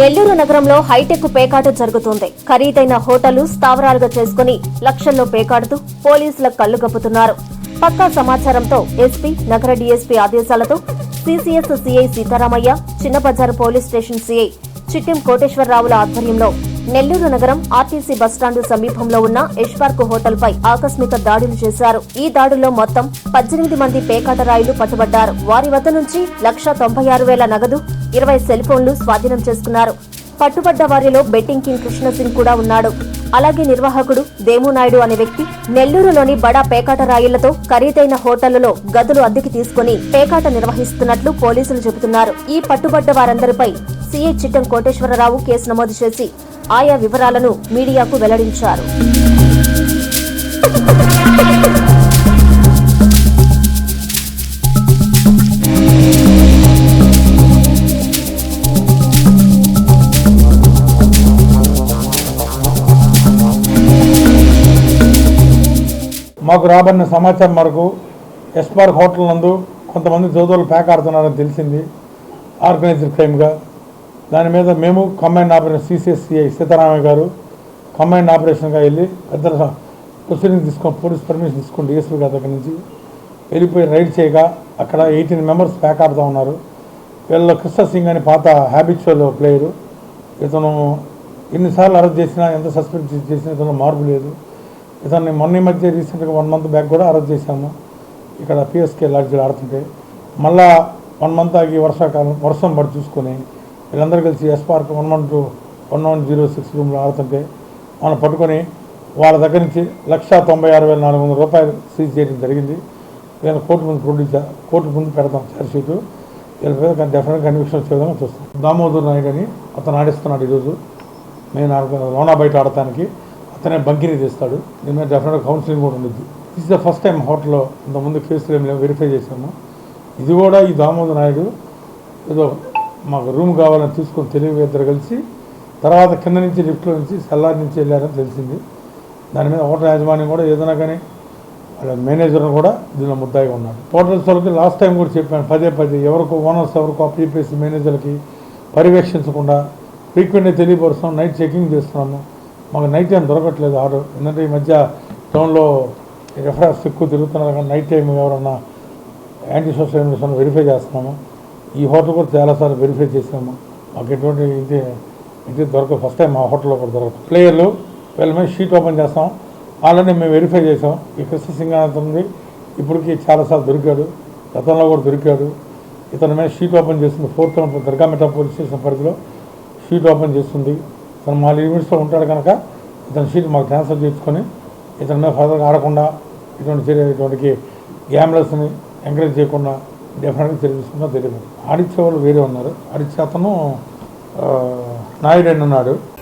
నెల్లూరు నగరంలో హైటెక్ పేకాట జరుగుతోంది. ఖరీదైన హోటళ్ళు స్థావరాలుగా చేసుకుని లక్షల్లో పేకాడుతూ పోలీసుల కళ్ళు గప్పుతున్నారు పక్కా సమాచారంతో ఎస్పీ నగర డీఎస్పీ ఆదేశాలతో CCS CI Seetharamaiah Chinnabazar police station CI Chittem కోటేశ్వరరావుల ఆధ్వర్యంలో నెల్లూరు నగరం ఆర్టీసీ బస్టాండు సమీపంలో ఉన్న యష్పార్క్ హోటల్పై హోటల్ పై ఆకస్మిక దాడులు చేశారు. ఈ దాడుల్లో మొత్తం పద్దెనిమిది మంది పేకాటరాయులు పట్టుబడ్డారు. వారి వద్ద నుంచి లక్ష తొంభై ఆరు వేల నగదు ఇరవై సెల్ ఫోన్లు స్వాధీనం చేసుకున్నారు. పట్టుబడ్డ వారిలో బెట్టింగ్ కింగ్ కృష్ణసింగ్ కూడా ఉన్నాడు. అలాగే నిర్వాహకుడు దేమునాయుడు అనే వ్యక్తి నెల్లూరులోని బడా పేకాట రాయిలతో ఖరీదైన హోటళ్ళలో గదులు అద్దెకి తీసుకుని పేకాట నిర్వహిస్తున్నట్లు పోలీసులు చెబుతున్నారు. ఈ పట్టుబడ్డ వారందరిపై సీఐ చిట్టం కోటేశ్వరరావు కేసు నమోదు చేసి ఆయా వివరాలను మీడియాకు వెల్లడించారు. మాకు రాబడిన సమాచారం మేరకు ఎస్పార్ హోటల్ నందు కొంతమంది జోదోలు ప్యాక్ ఆడుతున్నారని తెలిసింది ఆర్గనైజ్డ్ క్రైమ్గా దాని మీద మేము కంబైన్ ఆపరేషన్ సిసిఎస్సిఐ సీతారామయ్య గారు కంబైన్ ఆపరేషన్గా వెళ్ళి పెద్ద ప్రొసీడింగ్ తీసుకొని పోలీస్ పర్మిషన్ తీసుకుని డిఎస్పీ గారి దగ్గర నుంచి వెళ్ళిపోయి రైడ్ చేయగా అక్కడ ఎయిటీన్ మెంబర్స్ ప్యాక్ ఆడుతూ ఉన్నారు. వీళ్ళ కృష్ణ సింగ్ అని పాత హ్యాబిచువల్ ప్లేయరు. ఇతను ఎన్నిసార్లు అరెస్ట్ చేసినా ఎంత సస్పెండ్ చేసినా ఇతను మార్పు లేదు. ఇతన్ని మొన్న ఈ మధ్య రీసెంట్గా వన్ మంత్ బ్యాక్ కూడా అరెస్ట్ చేశాము. ఇక్కడ పిఎస్కే లాడ్జ్లో ఆడుతుంటే. మళ్ళా వన్ మంత్ ఆగి వర్షాకాలం వర్షం పడి చూసుకొని వీళ్ళందరూ కలిసి S park one one two one one zero six రూమ్లో ఆడుతుంటే మనం పట్టుకొని వాళ్ళ దగ్గర నుంచి లక్ష తొంభై ఆరు వేల నాలుగు వందల రూపాయలు సీజ్ చేయడం జరిగింది. వీళ్ళ కోర్టు ముందు ప్రొడ్యూస్ కోర్టు ముందు పెడతాం ఛార్జ్షీటు వీళ్ళ మీద డెఫినెట్ కన్విక్షన్ వచ్చే విధంగా చూస్తాం. దామోదర్ నాయుడు అని అతను ఆడిస్తున్నాడు ఈరోజు. నేను లోనా బయట ఆడటానికి. అతనే బంకిని తీస్తాడు దీని మీద డెఫినెట్గా కౌన్సిలింగ్ కూడా ఉంది this is the first time హోటల్లో ఇంతకుముందు కేసులు ఏమి వెరిఫై చేశాము. ఇది కూడా ఈ దామోదర్ నాయుడు ఏదో మాకు రూమ్ కావాలని తీసుకొని తెలివి ఇద్దరు కలిసి తర్వాత కింద నుంచి లిఫ్ట్లో నుంచి సెల్లార్ నుంచి వెళ్ళారని తెలిసింది. దాని మీద హోటల్ యాజమాన్యం కూడా ఏదైనా కానీ వాళ్ళ మేనేజర్ కూడా దీనిలో ముద్దాయిగా ఉన్నాడు. హోటల్స్ వాళ్ళకి లాస్ట్ టైం కూడా చెప్పాను. పదే పదే ఎవరికో ఓనర్స్ ఎవరికో ప్రీపేస్ మేనేజర్కి పర్యవేక్షించకుండా ఫ్రీక్వెంట్గా తెలియపరుస్తాం నైట్ చెకింగ్ చేస్తున్నాము. మాకు నైట్ టైం దొరకట్లేదు. ఆర్డర్ ఎందుకంటే ఈ మధ్య టౌన్లో రెఫరెన్స్ ఎక్కువ తిరుగుతున్నారు కానీ నైట్ టైం ఎవరన్నా యాంటీ సోషల్ ఇన్వెస్ట్మెంట్ వెరిఫై చేస్తున్నాము. ఈ హోటల్ కూడా చాలాసార్లు వెరిఫై చేసాము మాకు ఎటువంటి ఇది ఇది దొరకదు. ఫస్ట్ టైం మా హోటల్లో కూడా దొరకదు. ప్లేయర్లు వీళ్ళ మీద షీట్ ఓపెన్ చేస్తాం. ఆల్రెడీ మేము వెరిఫై చేసాం ఈ కృష్ణ సింగ్ ఉంది. ఇప్పటికి చాలాసార్లు దొరికాడు. గతంలో కూడా దొరికాడు. ఇతని మీద షీట్ ఓపెన్ చేస్తుంది. ఫోర్త్ దుర్గామెట పోలీస్ స్టేషన్ పరిధిలో షీట్ ఓపెన్ చేస్తుంది. తను మా లిమిట్స్లో ఉంటాడు కనుక ఇతని షీట్ మాకు ట్రాన్స్ఫర్ చేసుకొని ఇతని మీద ఫర్దర్గా ఆడకుండా ఇటువంటి చర్య ఇటువంటి గ్యామ్లర్స్ని ఎంకరేజ్ చేయకుండా డెఫినెట్గా చర్య తీసుకున్నా తెలియదు. ఆడిచ్చే వాళ్ళు వేరే ఉన్నారు. ఆడిచ్చే అతను నాయుడు అని ఉన్నాడు.